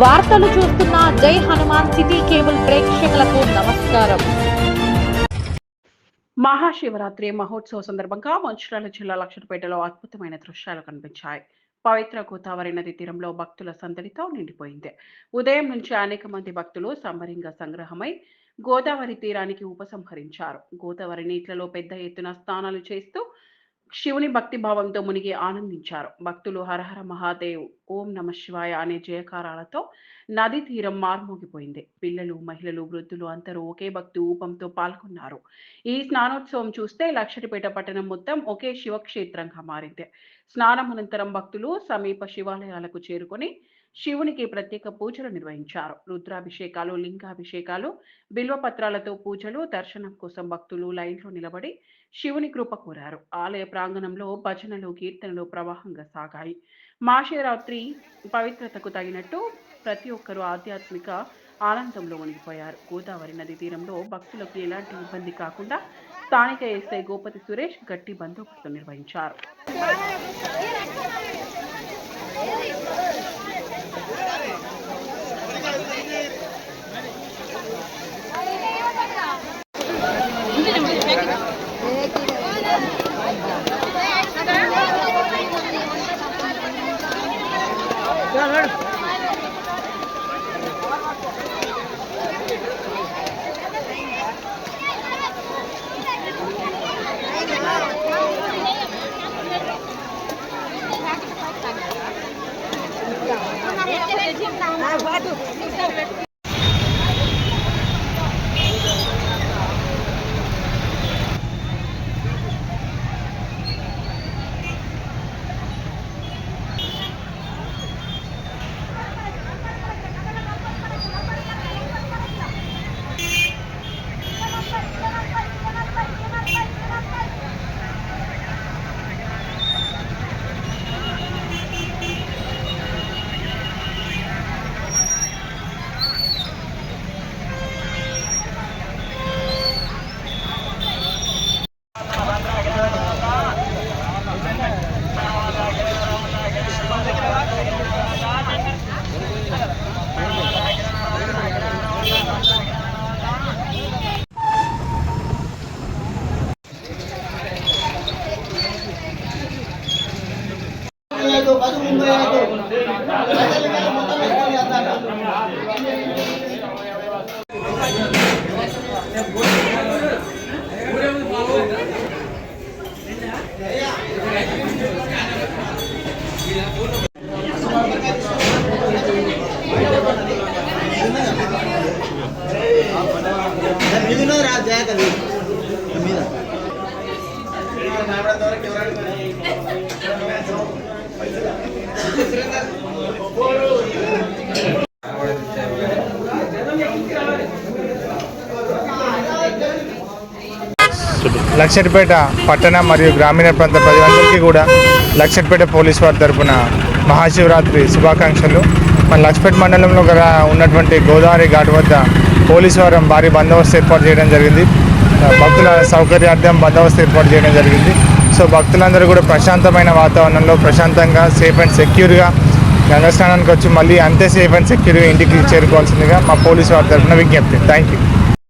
వార్తలు చూస్తున్న జై హనుమాన్ సిటీ కేబుల్ ప్రేక్షకులకు నమస్కారం. మహాశివరాత్రి మహోత్సవ సందర్భంగా మంచిర్యాల జిల్లా లక్షలపేటలో అద్భుతమైన దృశ్యాలు కనిపించాయి. పవిత్ర గోదావరి నది తీరంలో భక్తుల సందడితో నిండిపోయింది. ఉదయం నుంచి అనేక మంది భక్తులు సంబరంగా సంగ్రహమై గోదావరి తీరానికి ఉపసంహరించారు. గోదావరి నీటిలో పెద్ద ఎత్తున స్నానాలు చేస్తూ శివుని భక్తి భావంతో మునిగి ఆనందించారు. భక్తులు హరహర మహాదేవ్ ఓం నమ శివాయ అనే జయకారాలతో నది తీరం మార్మోగిపోయింది. పిల్లలు మహిళలు వృద్ధులు అందరూ ఒకే భక్తి ఊపంతో పాల్గొన్నారు. ఈ స్నానోత్సవం చూస్తే లక్షటిపేట పట్టణం మొత్తం ఒకే శివక్షేత్రంగా మారింది. స్నానం అనంతరం భక్తులు సమీప శివాలయాలకు చేరుకొని శివునికి ప్రత్యేక పూజలు నిర్వహించారు. రుద్రాభిషేకాలు లింగాభిషేకాలు బిల్వపత్రాలతో పూజలు దర్శనం కోసం భక్తులు లైన్లో నిలబడి శివుని కృప కోరారు. ఆలయ ప్రాంగణంలో భజనలు కీర్తనలు ప్రవాహంగా సాగాయి. మహాశివరాత్రి పవిత్రతకు తగినట్టు ప్రతి ఒక్కరూ ఆధ్యాత్మిక ఆనందంలో మునిగిపోయారు. గోదావరి నది తీరంలో భక్తులకు ఎలాంటి ఇబ్బంది కాకుండా స్థానిక ఎస్ఐ గోపతి సురేష్ గట్టి బందోబస్తు నిర్వహించారు. మీద ఉన్నది రా జాగ్రత్త. మీద లక్షట్పేట పట్టణ మరియు గ్రామీణ ప్రాంత ప్రజలందరికీ కూడా లక్షట్పేట పోలీస్ వారి తరపున మహాశివరాత్రి శుభాకాంక్షలు. మన లక్ష్మీపేట మండలంలో గల ఉన్నటువంటి గోదావరి ఘాట్ వద్ద పోలీసు వారం భారీ బందోబస్తు ఏర్పాటు చేయడం జరిగింది. భక్తుల సౌకర్యార్థం బందోబస్తు ఏర్పాటు చేయడం జరిగింది. సో భక్తులందరూ కూడా ప్రశాంతమైన వాతావరణంలో ప్రశాంతంగా సేఫ్ అండ్ సెక్యూర్గా గంగా స్నానానికి వచ్చి మళ్ళీ అంతే సేఫ్ అండ్ సెక్యూర్గా ఇంటికి చేరుకోవాల్సిందిగా మా పోలీసు వారి తరపున విజ్ఞప్తి. Thank you